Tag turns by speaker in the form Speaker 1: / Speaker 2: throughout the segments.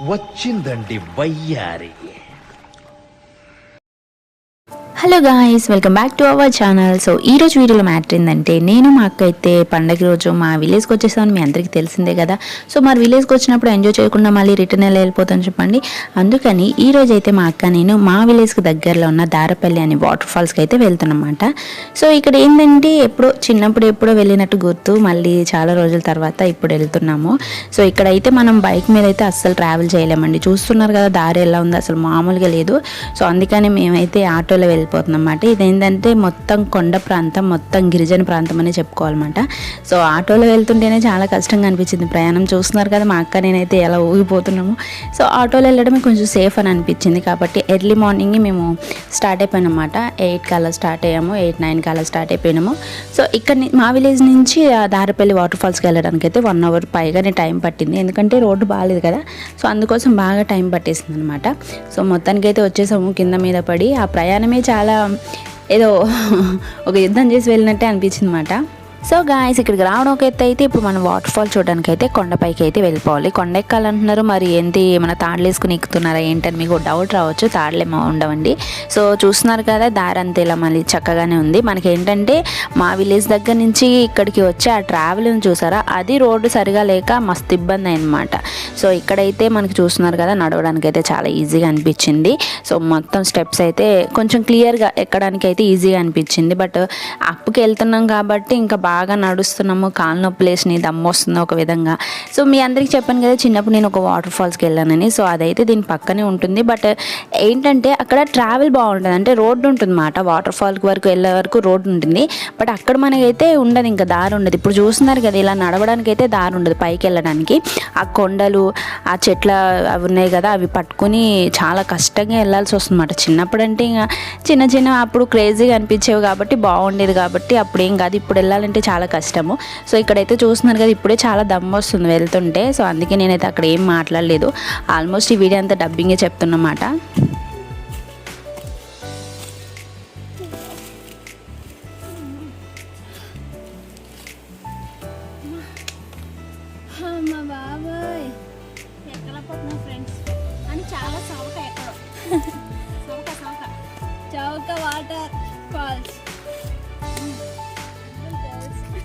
Speaker 1: వచ్చిందండి వయ్యారి.
Speaker 2: Hello guys welcome back to our channel so ఈ రోజు వీడియోలో మ్యాటర్ ఏంటంటే నేను మా అక్క అయితే పండగ రోజు మా విలేజ్కి వచ్చేసామని మీ అందరికీ తెలిసిందే కదా. సో మరి విలేజ్కి వచ్చినప్పుడు ఎంజాయ్ చేయకుండా మళ్ళీ రిటర్న్ ఎలా వెళ్ళిపోతాను చెప్పండి. అందుకని ఈ రోజు అయితే మా అక్క నేను మా విలేజ్కి దగ్గరలో ఉన్న దారపల్లి అనే వాటర్ ఫాల్స్కి అయితే వెళ్తున్నమాట సో ఇక్కడ ఏంటంటే ఎప్పుడో చిన్నప్పుడు ఎప్పుడో వెళ్ళినట్టు గుర్తు మళ్ళీ చాలా రోజుల తర్వాత ఇప్పుడు వెళ్తున్నాము. సో ఇక్కడైతే మనం బైక్ మీద అయితే అస్సలు ట్రావెల్ చేయలేమండి. చూస్తున్నారు కదా దారి ఎలా ఉంది అసలు మామూలుగా లేదు. సో అందుకని మేమైతే ఆటోలో వెళ్ళిపోతుంది అనమాట ఇదేంటంటే మొత్తం కొండ ప్రాంతం మొత్తం గిరిజన ప్రాంతం అని చెప్పుకోవాలన్నమాట. సో ఆటోలో వెళ్తుంటేనే చాలా కష్టంగా అనిపించింది. ప్రయాణం చూస్తున్నారు కదా మా అక్క నేనైతే ఎలా ఊగిపోతున్నాము. సో ఆటోలో వెళ్ళడమే కొంచెం సేఫ్ అని అనిపించింది. కాబట్టి ఎర్లీ మార్నింగ్ మేము స్టార్ట్ అయిపోయినమాట ఎయిట్ కల్లా స్టార్ట్ అయ్యాము. ఎయిట్ నైన్ కల్లా స్టార్ట్ అయిపోయినాము. సో ఇక్కడ మా విలేజ్ నుంచి ఆ దారపల్లి వాటర్ ఫాల్స్కి వెళ్ళడానికి అయితే వన్ అవర్ పైగానే టైం పట్టింది. ఎందుకంటే రోడ్డు బాగాలేదు కదా. సో అందుకోసం బాగా టైం పట్టేసింది అనమాట సో మొత్తానికైతే వచ్చేసాము కింద మీద పడి. ఆ ప్రయాణమే చాలా ఏదో ఒక యుద్ధం చేసి వెళ్ళినట్టే అనిపించింది అనమాట సో గాయస్ ఇక్కడికి రావడం ఒక ఎత్తు అయితే ఇప్పుడు మనం వాటర్ ఫాల్ చూడడానికి అయితే కొండపైకి అయితే వెళ్ళిపోవాలి. కొండ ఎక్కాలంటున్నారు మరి ఏంటి? ఏమైనా తాడులు వేసుకుని ఎక్కుతున్నారా? ఏంటని మీకు డౌట్ రావచ్చు. తాడులేమో ఉండవండి. సో చూస్తున్నారు కదా దారి అంతా ఇలా మళ్ళీ చక్కగానే ఉంది. మనకి ఏంటంటే మా విలేజ్ దగ్గర నుంచి ఇక్కడికి వచ్చి ఆ ట్రావెలింగ్ చూసారా? అది రోడ్డు సరిగా లేక మస్తు ఇబ్బంది అయిందన్నమాట. సో ఇక్కడైతే మనకి చూస్తున్నారు కదా నడవడానికి అయితే చాలా ఈజీగా అనిపించింది. సో మొత్తం స్టెప్స్ అయితే కొంచెం క్లియర్గా ఎక్కడానికి అయితే ఈజీగా అనిపించింది. బట్ అప్పుకి వెళ్తున్నాం కాబట్టి ఇంకా బాగా నడుస్తున్నాము కాలు నొప్పి లేచి దమ్ము వస్తుంది ఒక విధంగా. సో మీ అందరికీ చెప్పాను కదా చిన్నప్పుడు నేను ఒక వాటర్ ఫాల్స్కి వెళ్ళానని. సో అదైతే దీని పక్కనే ఉంటుంది. బట్ ఏంటంటే అక్కడ ట్రావెల్ బాగుంటుంది. అంటే రోడ్డు ఉంటుంది అన్నమాట వాటర్ ఫాల్కి వరకు వెళ్ళే వరకు రోడ్డు ఉంటుంది. బట్ అక్కడ మనకైతే ఉండదు ఇంకా దారి ఉండదు. ఇప్పుడు చూస్తున్నారు కదా ఇలా నడవడానికి అయితే దారి ఉండదు పైకి వెళ్ళడానికి. ఆ కొండలు ఆ చెట్ల అవి ఉన్నాయి కదా అవి పట్టుకుని చాలా కష్టంగా వెళ్ళాల్సి వస్తుందన్నమాట. చిన్నప్పుడు అంటే ఇంకా చిన్న చిన్న అప్పుడు క్రేజీగా అనిపించేవి కాబట్టి బాగుండేది కాబట్టి అప్పుడు ఏం కాదు. ఇప్పుడు వెళ్ళాలంటే చాలా కష్టము. సో ఇక్కడైతే చూస్తున్నారు కదా ఇప్పుడే చాలా దమ్ము వస్తుంది వెళ్తుంటే. సో అందుకే నేనైతే అక్కడ ఏం మాట్లాడలేదు. ఆల్మోస్ట్ ఈ వీడియో అంతా డబ్బింగే చెప్తున్నమాట.
Speaker 3: అమ్మ బాబాయ్. ఎక్కడ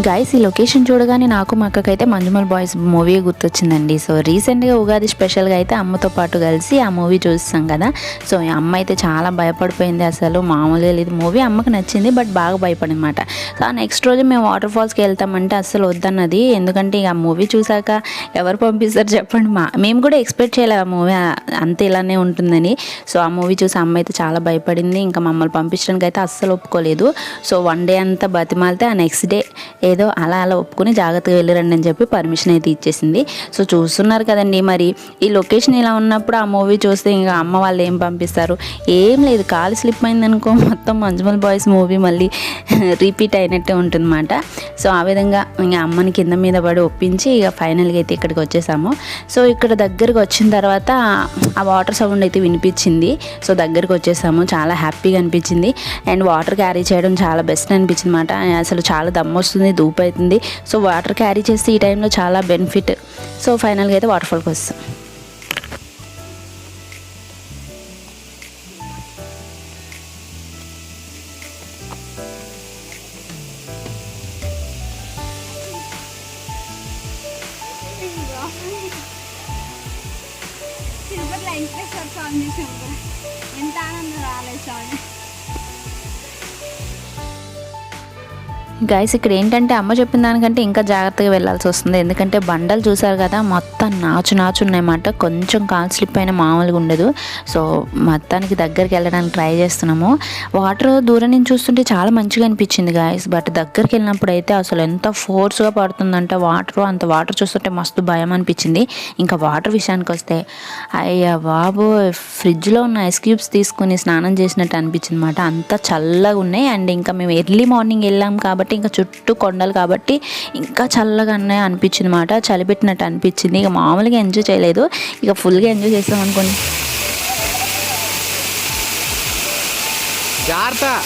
Speaker 2: గైస్ ఈ లొకేషన్ చూడగానే నాకు మా అక్కకైతే మంజుమల్ బాయ్స్ మూవీ గుర్తొచ్చిందండి. సో రీసెంట్గా ఉగాది స్పెషల్గా అయితే అమ్మతో పాటు కలిసి ఆ మూవీ చూస్తాం కదా. సో ఈ అమ్మ అయితే చాలా భయపడిపోయింది అసలు. మామూలుగా లేదు. మూవీ అమ్మకి నచ్చింది బట్ బాగా భయపడింది అనమాట సో ఆ నెక్స్ట్ రోజు మేము వాటర్ ఫాల్స్కి వెళ్తామంటే అస్సలు వద్దన్నది. ఎందుకంటే ఇక ఆ మూవీ చూసాక ఎవరు పంపిస్తారు చెప్పండి. మా మేము కూడా ఎక్స్పెక్ట్ చేయలేదు ఆ మూవీ అంత ఇలానే ఉంటుందని. సో ఆ మూవీ చూసి అమ్మ అయితే చాలా భయపడింది. ఇంకా మమ్మల్ని పంపించడానికి అయితే అస్సలు ఒప్పుకోలేదు. సో వన్ డే అంతా బతిమాలితే ఆ నెక్స్ట్ డే ఏదో అలా అలా ఒప్పుకుని జాగ్రత్తగా వెళ్ళిరండి అని చెప్పి పర్మిషన్ అయితే ఇచ్చేసింది. సో చూస్తున్నారు కదండి మరి. ఈ లొకేషన్ ఇలా ఉన్నప్పుడు ఆ మూవీ చూస్తే ఇంకా అమ్మ వాళ్ళు ఏం పంపిస్తారు? ఏం లేదు కాలు స్లిప్ అయిందనుకో మొత్తం మంజుమల్ బాయ్స్ మూవీ మళ్ళీ రిపీట్ అయినట్టే ఉంటుందన్నమాట. సో ఆ విధంగా ఇంకా అమ్మని కింద మీద పడి ఒప్పించి ఇక ఫైనల్గా అయితే ఇక్కడికి వచ్చేసాము. సో ఇక్కడ దగ్గరికి వచ్చిన తర్వాత ఆ వాటర్ సౌండ్ అయితే వినిపించింది. సో దగ్గరికి వచ్చేసాము. చాలా హ్యాపీగా అనిపించింది. అండ్ వాటర్ క్యారీ చేయడం చాలా బెస్ట్ అనిపించింది అనమాట అసలు చాలా దమ్ము వస్తుంది అనేది అవుతుంది. సో వాటర్ క్యారీ చేస్తే ఈ టైంలో చాలా బెనిఫిట్. సో ఫైనల్గా అయితే వాటర్ ఫాల్కి వస్తాం
Speaker 3: ఎంత ఆనందం రాలేదు స్వామి
Speaker 2: గైస్ ఇక్కడ ఏంటంటే అమ్మ చెప్పిన దానికంటే ఇంకా జాగ్రత్తగా వెళ్ళాల్సి వస్తుంది. ఎందుకంటే బండలు చూసారు కదా మొత్తం నాచు నాచు ఉన్నాయన్నమాట. కొంచెం కాల్ స్లిప్ అయినా మామూలుగా ఉండదు. సో మొత్తానికి దగ్గరికి వెళ్ళడానికి ట్రై చేస్తున్నాము. వాటర్ దూరం నుంచి చూస్తుంటే చాలా మంచిగా అనిపించింది గాయస్ బట్ దగ్గరికి వెళ్ళినప్పుడు అయితే అసలు ఎంత ఫోర్స్గా పడుతుందంటే వాటర్ అంత వాటర్ చూస్తుంటే మస్తు భయం అనిపించింది. ఇంకా వాటర్ విషయానికి వస్తే అయ్యా బాబు ఫ్రిడ్జ్లో ఉన్న ఐస్ క్యూబ్స్ తీసుకుని స్నానం చేసినట్టు అనిపించింది అనమాట అంత చల్లగా ఉన్నాయి. అండ్ ఇంకా మేము ఎర్లీ మార్నింగ్ వెళ్ళాం కాబట్టి ఇంకా చుట్టూ కొండలు కాబట్టి ఇంకా చల్లగా అనిపించింది అనమాట చలి పెట్టినట్టు అనిపించింది. ఇక మామూలుగా ఎంజాయ్ చేయలేదు. ఇక ఫుల్గా ఎంజాయ్ చేస్తాం అనుకోండి.
Speaker 1: జాగ్రత్త.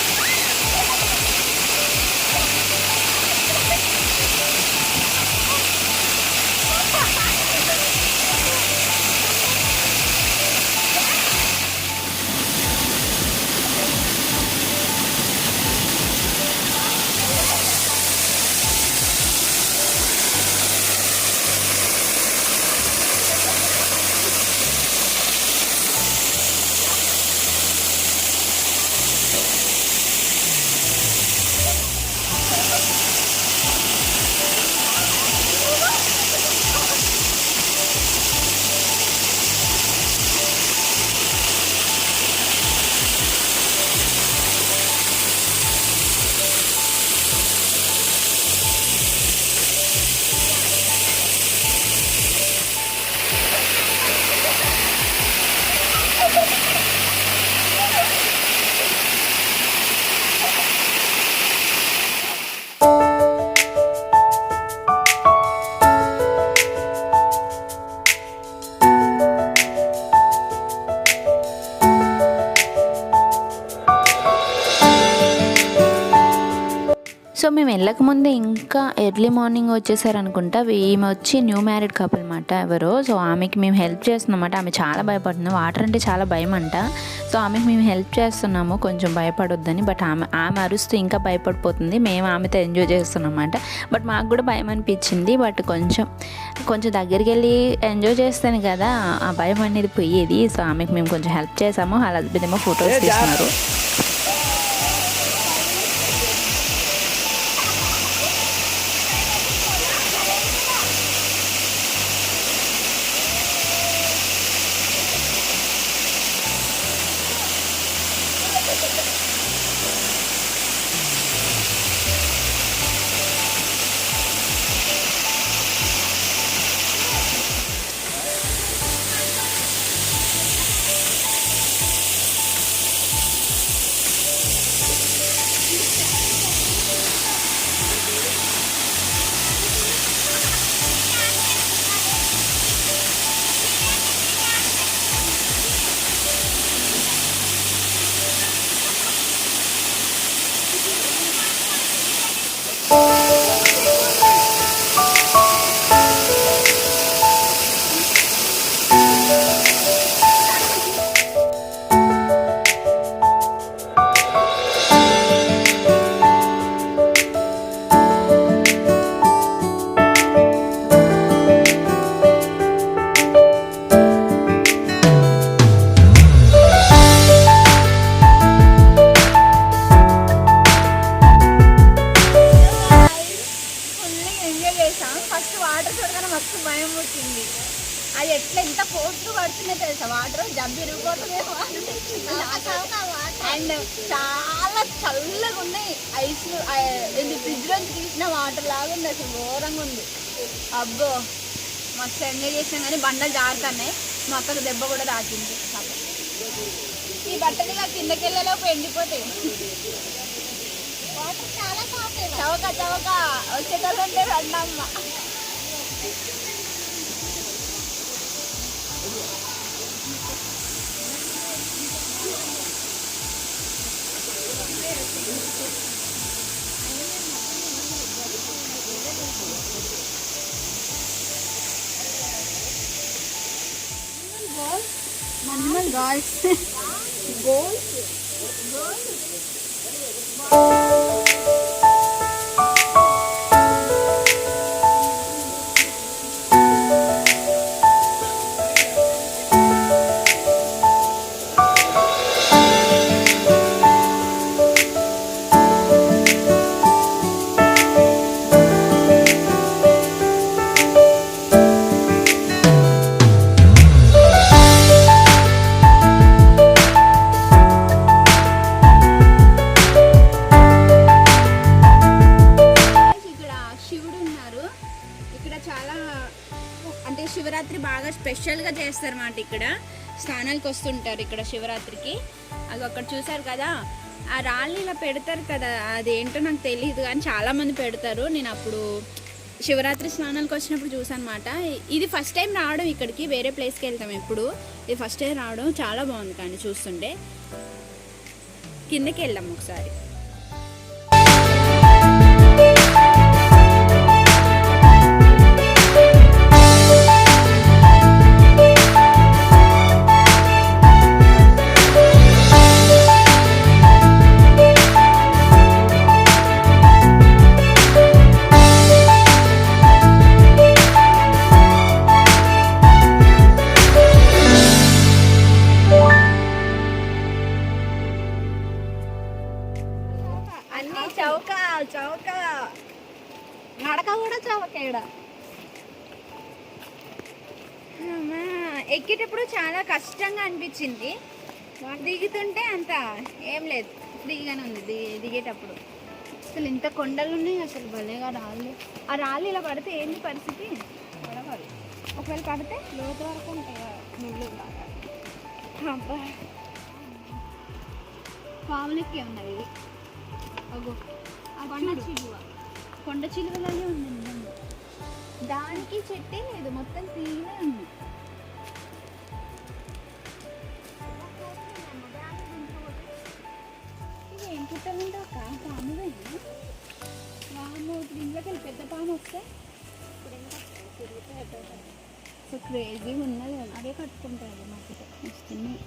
Speaker 2: సో మేము వెళ్ళక ముందే ఇంకా ఎర్లీ మార్నింగ్ వచ్చేసారు అనుకుంటా ఈమె వచ్చి న్యూ మ్యారీడ్ కపుల్ అనమాట ఎవరో. సో ఆమెకి మేము హెల్ప్ చేస్తున్నామాట. ఆమె చాలా భయపడుతుంది. వాటర్ అంటే చాలా భయం అంట సో ఆమెకి మేము హెల్ప్ చేస్తున్నాము. కొంచెం భయపడొద్దని. బట్ ఆమె ఆమె అరుస్తూ ఇంకా భయపడిపోతుంది. మేము ఆమెతో ఎంజాయ్ చేస్తున్నామాట బట్ మాకు కూడా భయం అనిపించింది. బట్ కొంచెం కొంచెం దగ్గరికి వెళ్ళి ఎంజాయ్ చేస్తాను కదా ఆ భయం అనేది పోయేది. సో ఆమెకి మేము కొంచెం హెల్ప్ చేసాము. వాళ్ళ హస్బెండ్ ఏమో ఫొటోస్ తీస్తున్నారు.
Speaker 3: అబ్బో మస్తు ఎంజాయ్ చేసాం కానీ బండలు జారుతున్నాయి. మా అక్కకు దెబ్బ కూడా తాకింది. ఈ బట్టలు ఇలా కిందకి వెళ్ళేలోపు ఎండిపోతాయి. చవక చవక వచ్చేటోళ్ళంటే రండమ్మ మనిమల్ guys. Gold. Gold. చాలా అంటే శివరాత్రి బాగా స్పెషల్గా చేస్తారన్నమాట ఇక్కడ. స్నానాలకు వస్తుంటారు ఇక్కడ శివరాత్రికి. అది అక్కడ చూసారు కదా ఆ రాళ్ళు ఇలా పెడతారు కదా అదేంటో నాకు తెలియదు కానీ చాలామంది పెడతారు. నేను అప్పుడు శివరాత్రి స్నానాలకు వచ్చినప్పుడు చూసాను అనమాట ఇది ఫస్ట్ టైం రావడం ఇక్కడికి వేరే ప్లేస్కి వెళ్తాం ఎప్పుడు. ఇది ఫస్ట్ టైం రావడం చాలా బాగుంది కానీ చూస్తుంటే. కిందకి వెళ్ళాం ఒకసారి. ఇక్కడ ఎక్కేటప్పుడు చాలా కష్టంగా అనిపించింది. దిగుతుంటే అంత ఏం లేదు. ఫ్రీగానే ఉంది దిగే దిగేటప్పుడు. అసలు ఇంత కొండలు ఉన్నాయి అసలు భలేగా రాళ్ళు. ఆ రాళ్ళు ఇలా పడితే ఏంటి పరిస్థితి? పడవాలి. ఒకవేళ పడితే లోతు వరకు ఉంటాయి కదా, ముళ్ళు. అబ్బా. పావులెక్కే ఉన్నది ఇది అగో. కొండ చిలువ. కొండ చిలువలాగే ఉంది దానికి చెట్టే లేదు మొత్తం క్లీన్గా ఉంది. ఏం పుట్టలుంటే అక్క? పాముదే పాము ఇప్పుడు ఇంట్లోకి వెళ్ళి పెద్ద పాము వస్తే? సో క్రేజీగా ఉన్నది అదే కట్టుకుంటారు మాకు వస్తున్నాయి.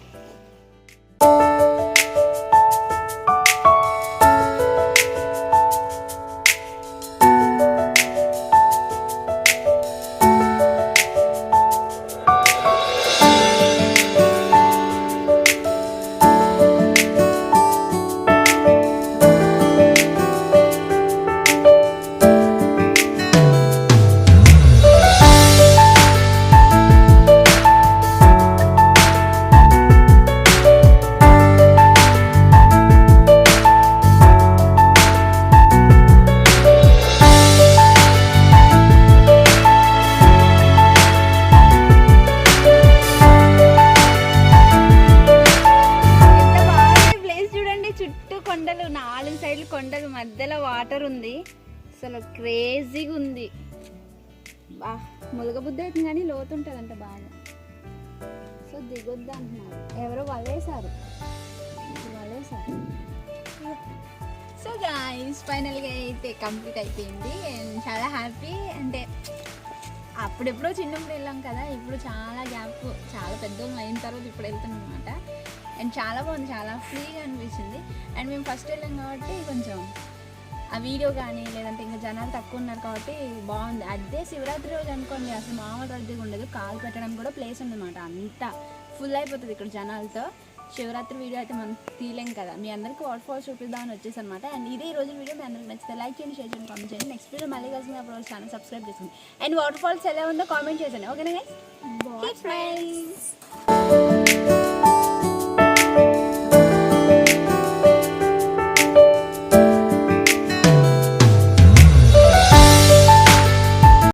Speaker 3: క్రేజీగా ఉంది. బా ములగబుద్ధి అవుతుంది కానీ లోతు ఉంటుందంట బాగా. సో దిగొద్దు అంటున్నారు. ఎవరో వలేసారు వలేసారు సో గాయస్ ఫైనల్గా అయితే కంప్లీట్ అయిపోయింది. అండ్ చాలా హ్యాపీ అంటే అప్పుడెప్పుడో చిన్నప్పుడు వెళ్ళాం కదా ఇప్పుడు చాలా గ్యాప్ చాలా పెద్దోళ్ళు అయిన తర్వాత ఇప్పుడు వెళ్తున్నాం అనమాట అండ్ చాలా బాగుంది చాలా ఫ్రీగా అనిపించింది. అండ్ మేము ఫస్ట్ వెళ్ళాం కాబట్టి కొంచెం ఆ వీడియో కానీ లేదంటే ఇంకా జనాలు తక్కువ ఉన్నారు కాబట్టి బాగుంది. అదే శివరాత్రి రోజు అనుకోండి అసలు మామూలు రద్దీగా ఉండదు. కాలు పెట్టడం కూడా ప్లేస్ ఉందన్నమాట. అంతా ఫుల్ అయిపోతుంది ఇక్కడ జనాలతో. శివరాత్రి వీడియో అయితే మనం తీయలేం కదా. మీ అందరికీ వాటర్ ఫాల్స్ చూపిద్దామని వచ్చేసి అనమాట అండ్ ఇదే రోజు వీడియో మీ అందరికి నచ్చితే లైక్ చేయండి షేర్ చేయండి కామెంట్ చేయండి. నెక్స్ట్ వీడియో మళ్ళీ కలిసి అప్పుడు ఛానల్ సబ్స్క్రైబ్ చేసుకోండి అండ్ వాటర్ ఫాల్స్ ఎలా ఉందో కామెంట్ చేయండి. ఓకేనా గైస్ ఫ్రెండ్స్